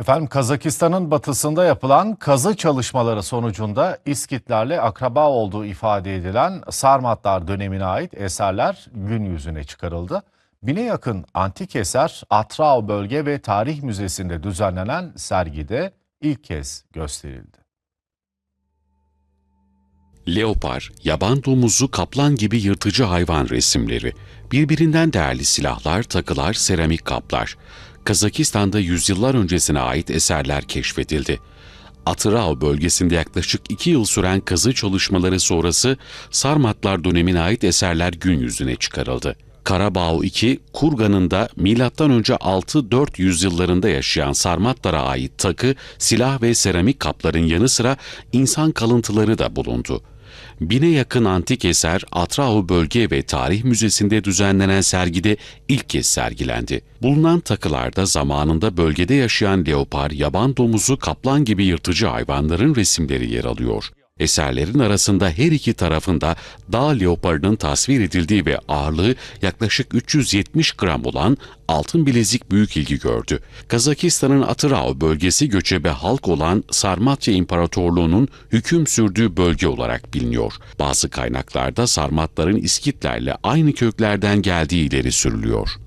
Efendim Kazakistan'ın batısında yapılan kazı çalışmaları sonucunda İskitlerle akraba olduğu ifade edilen Sarmatlar dönemine ait eserler gün yüzüne çıkarıldı. Bine yakın antik eser Atrao Bölge ve Tarih Müzesi'nde düzenlenen sergide ilk kez gösterildi. Leopar, yaban domuzu, kaplan gibi yırtıcı hayvan resimleri, birbirinden değerli silahlar, takılar, seramik kaplar. Kazakistan'da yüzyıllar öncesine ait eserler keşfedildi. Atırao bölgesinde yaklaşık iki yıl süren kazı çalışmaları sonrası Sarmatlar dönemine ait eserler gün yüzüne çıkarıldı. Karabağ II, Kurgan'ın da M.Ö. 6-4 yüzyıllarında yaşayan Sarmatlara ait takı, silah ve seramik kapların yanı sıra insan kalıntıları da bulundu. Bine yakın antik eser Atrao Bölge ve Tarih Müzesi'nde düzenlenen sergide ilk kez sergilendi. Bulunan takılarda zamanında bölgede yaşayan leopar, yaban domuzu, kaplan gibi yırtıcı hayvanların resimleri yer alıyor. Eserlerin arasında her iki tarafında dağ leoparının tasvir edildiği ve ağırlığı yaklaşık 370 gram olan altın bilezik büyük ilgi gördü. Kazakistan'ın Atırao bölgesi göçebe halk olan Sarmatya İmparatorluğu'nun hüküm sürdüğü bölge olarak biliniyor. Bazı kaynaklarda Sarmatların İskitlerle aynı köklerden geldiği ileri sürülüyor.